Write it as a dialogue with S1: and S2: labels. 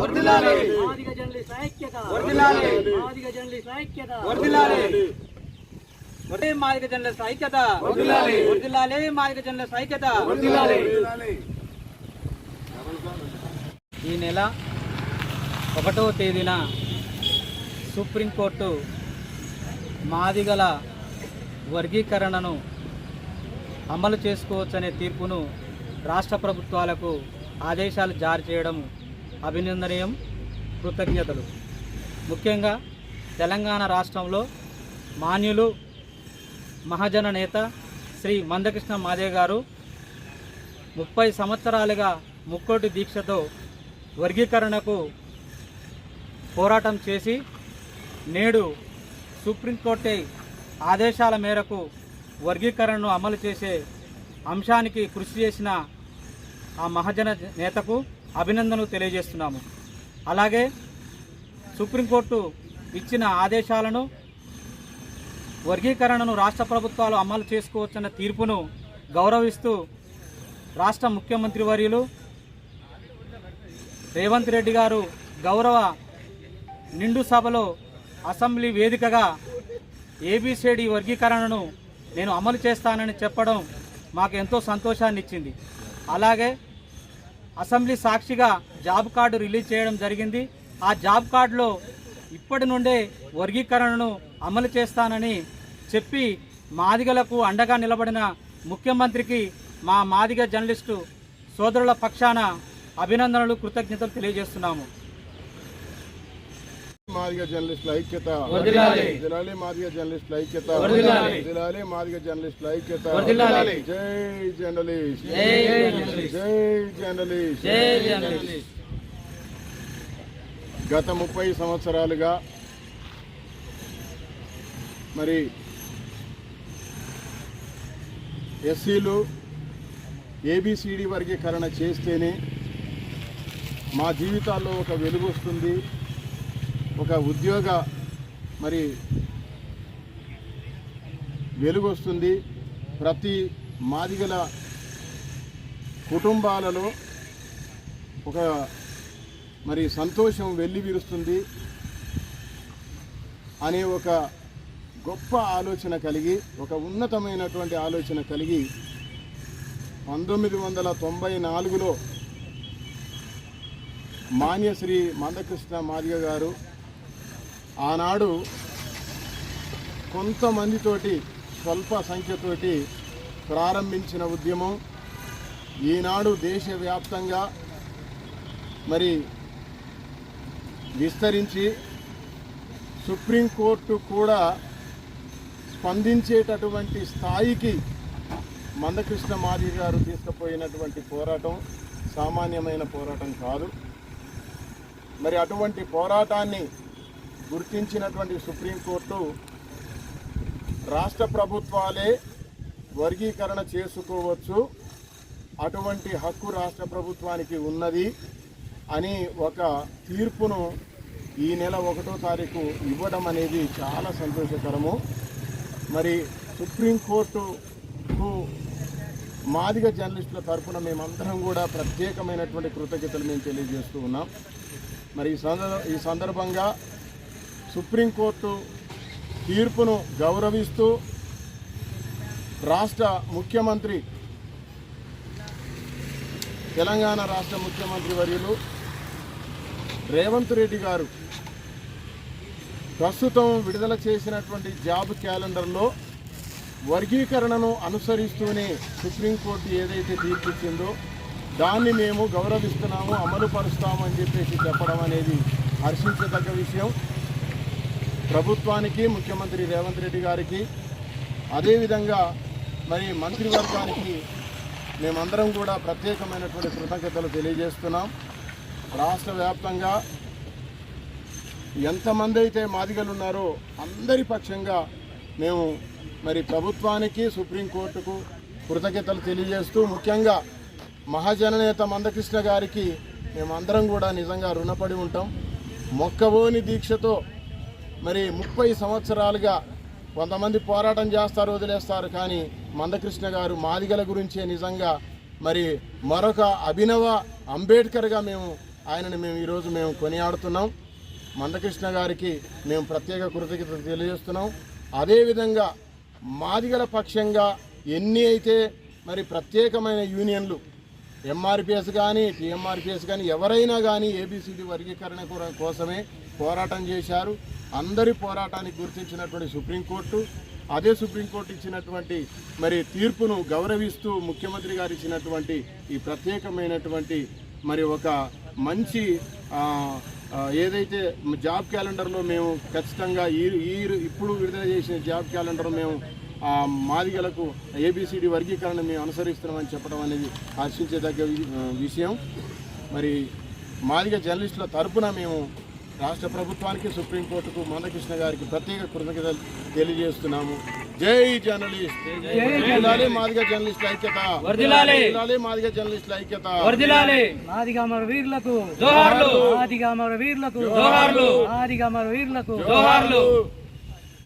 S1: వర్ధిల్లాలి.
S2: మాదిగ జర్నలిస్ట్ ఐక్యత
S1: వర్ధిల్లాలి.
S2: మాదిగ జర్నలిస్ట్ ఐక్యత
S1: వర్ధిల్లాలి. ఒరే మాదిక జర్నలిస్ట్ ఐక్యత వర్ధిల్లాలి. వర్ధిల్లాలి. మాదిక జర్నలిస్ట్ ఐక్యత వర్ధిల్లాలి. ఈ నెల ఒకటో తేదీన సుప్రీంకోర్టు మాదిగల వర్గీకరణను అమలు చేసుకోవచ్చనే తీర్పును రాష్ట్ర ప్రభుత్వాలకు ఆదేశాలు జారీ చేయడం అభినందనీయం కృతజ్ఞతలు. ముఖ్యంగా తెలంగాణ రాష్ట్రంలో మాన్యులు మహాజన నేత శ్రీ మందకృష్ణ మాదే గారు ముప్పై సంవత్సరాలుగా ముక్కోటి దీక్షతో వర్గీకరణకు పోరాటం చేసి నేడు సుప్రీంకోర్టు ఆదేశాల మేరకు వర్గీకరణను అమలు చేసే అంశానికి కృషి చేసిన ఆ మహాజన నేతకు అభినందనలు తెలియజేస్తున్నాము. అలాగే సుప్రీంకోర్టు ఇచ్చిన ఆదేశాలను వర్గీకరణను రాష్ట్ర ప్రభుత్వాలు అమలు చేసుకోవచ్చన్న తీర్పును గౌరవిస్తూ రాష్ట్ర ముఖ్యమంత్రి వర్యులు రేవంత్ రెడ్డి గారు గౌరవ నిండు సభలో అసెంబ్లీ వేదికగా ఏబిసిడి వర్గీకరణను నేను అమలు చేస్తానని చెప్పడం మాకు ఎంతో సంతోషాన్ని ఇచ్చింది అలాగే అసెంబ్లీ సాక్షిగా జాబ్ కార్డు రిలీజ్ చేయడం జరిగింది. ఆ జాబ్ కార్డులో ఇప్పటి నుండే వర్గీకరణను అమలు చేస్తానని చెప్పి మాదిగలకు అండగా నిలబడిన ముఖ్యమంత్రికి మా మాదిగ జర్నలిస్టు సోదరుల పక్షాన అభినందనలు కృతజ్ఞతలు తెలియజేస్తున్నాము.
S3: మాదిగ జర్నలిస్టుల ఐక్యత. జిలాలి మాదిగ జర్నలిస్టుల ఐక్యత. జిలాలి మాదిగ జర్నలిస్టుల ఐక్యత
S1: వర్ధిల్లాలి.
S3: జై జర్నలిస్ట్
S1: జై జర్నలిస్ట్.
S3: జై జర్నలిస్ట్
S1: జై జర్నలిస్ట్
S3: గత ముప్పై సంవత్సరాలుగా మరి ఎస్సీలు ఏబిసిడి వర్గీకరణ చేస్తేనే మా జీవితాల్లో ఒక వెలుగు వస్తుంది ఒక ఉద్యోగ మరి వెలుగు వస్తుంది ప్రతి మాదిగల కుటుంబాలలో ఒక మరి సంతోషం వెళ్ళి విరుస్తుంది అనే ఒక గొప్ప ఆలోచన కలిగి ఒక ఉన్నతమైనటువంటి ఆలోచన కలిగి పంతొమ్మిది వందల తొంభై నాలుగులో మాన్యశ్రీ మందకృష్ణ మాదిగ గారు ఆనాడు కొంతమందితోటి స్వల్ప సంఖ్యతోటి ప్రారంభించిన ఉద్యమం. ఈనాడు దేశవ్యాప్తంగా మరి విస్తరించి సుప్రీంకోర్టు కూడా స్పందించేటటువంటి స్థాయికి మందకృష్ణ మాది గారు తీసుకుపోయినటువంటి పోరాటం సామాన్యమైన పోరాటం కాదు. మరి అటువంటి పోరాటాన్ని గుర్తించినటువంటి సుప్రీంకోర్టు రాష్ట్ర ప్రభుత్వాలే వర్గీకరణ చేసుకోవచ్చు. అటువంటి హక్కు రాష్ట్ర ప్రభుత్వానికి ఉన్నది అని ఒక తీర్పును ఈ నెల ఒకటో తారీఖు ఇవ్వడం అనేది చాలా సంతోషకరము. మరి సుప్రీంకోర్టుకు మాదిగ జర్నలిస్టుల తరఫున మేమందరం కూడా ప్రత్యేకమైనటువంటి కృతజ్ఞతలు మేము తెలియజేస్తూ ఉన్నాం. మరి ఈ సందర్భ ఈ సందర్భంగా సుప్రీంకోర్టు తీర్పును గౌరవిస్తూ రాష్ట్ర ముఖ్యమంత్రి తెలంగాణ రాష్ట్ర ముఖ్యమంత్రి వర్యులు రేవంత్ రెడ్డి గారు ప్రస్తుతం విడుదల చేసినటువంటి జాబ్ క్యాలెండర్లో వర్గీకరణను అనుసరిస్తూనే సుప్రీంకోర్టు ఏదైతే తీర్పిచ్చిందో దాన్ని మేము గౌరవిస్తున్నాము అమలుపరుస్తామని చెప్పేసి చెప్పడం అనేది హర్షించదగ్గ విషయం. ప్రభుత్వానికి ముఖ్యమంత్రి రేవంత్ రెడ్డి గారికి అదేవిధంగా మరి మంత్రివర్గానికి మేమందరం కూడా ప్రత్యేకమైనటువంటి కృతజ్ఞతలు తెలియజేస్తున్నాం. రాష్ట్ర వ్యాప్తంగా ఎంతమంది అయితే మాదిగలు ఉన్నారో అందరి పక్షంగా మేము మరి ప్రభుత్వానికి సుప్రీంకోర్టుకు కృతజ్ఞతలు తెలియజేస్తూ ముఖ్యంగా మహాజననేత మందకృష్ణ గారికి మేమందరం కూడా నిజంగా రుణపడి ఉంటాం. మొక్కవోని దీక్షతో మరి ముప్పై సంవత్సరాలుగా కొంతమంది పోరాటం చేస్తారు వదిలేస్తారు. కానీ మందకృష్ణ గారు మాదిగల గురించే నిజంగా మరి మరొక అభినవ అంబేద్కర్గా మేము ఆయనను మేము ఈరోజు మేము కొనియాడుతున్నాం. మందకృష్ణ గారికి మేము ప్రత్యేక కృతజ్ఞత తెలియజేస్తున్నాం. అదేవిధంగా మాదిగల పక్షంగా ఎన్ని అయితే మరి ప్రత్యేకమైన యూనియన్లు ఎంఆర్పిఎస్ కానీ టీఎంఆర్పిఎస్ కానీ ఎవరైనా కానీ ఏబిసిడి వర్గీకరణ కోసమే పోరాటం చేశారు. అందరి పోరాటానికి గుర్తించినటువంటి సుప్రీంకోర్టు అదే సుప్రీంకోర్టు ఇచ్చినటువంటి మరి తీర్పును గౌరవిస్తూ ముఖ్యమంత్రి గారు ఇచ్చినటువంటి ఈ ప్రత్యేకమైనటువంటి మరి ఒక మంచి ఏదైతే జాబ్ క్యాలెండర్లో మేము ఖచ్చితంగా ఈ ఈ ఇప్పుడు విడుదల చేసిన జాబ్ క్యాలెండర్ మేము మాదిగలకు ఏబిసిడి వర్గీకరణ మేము అనుసరిస్తున్నామని చెప్పడం అనేది హర్షించేదగ్గ వి- విషయం. మరి మాదిగ జర్నలిస్టుల తరపున మేము రాష్ట్ర ప్రభుత్వానికి సుప్రీంకోర్టుకు మందకృష్ణ గారికి ప్రత్యేక కృతజ్ఞతలు తెలియజేస్తున్నాము. జై జర్నలిస్ట్. వర్ధిల్లాలి మాదిగ జర్నలిస్టుల ఐక్యత. మాదిగ జర్నలిస్టుల ఐక్యత.
S1: వర్దిలాలి.
S2: మాదిగామర వీరులకు.
S1: జోహార్లు.
S2: మాదిగామర వీరులకు.
S1: జోహార్లు.
S2: మాదిగామర వీరులకు.
S1: జోహార్లు.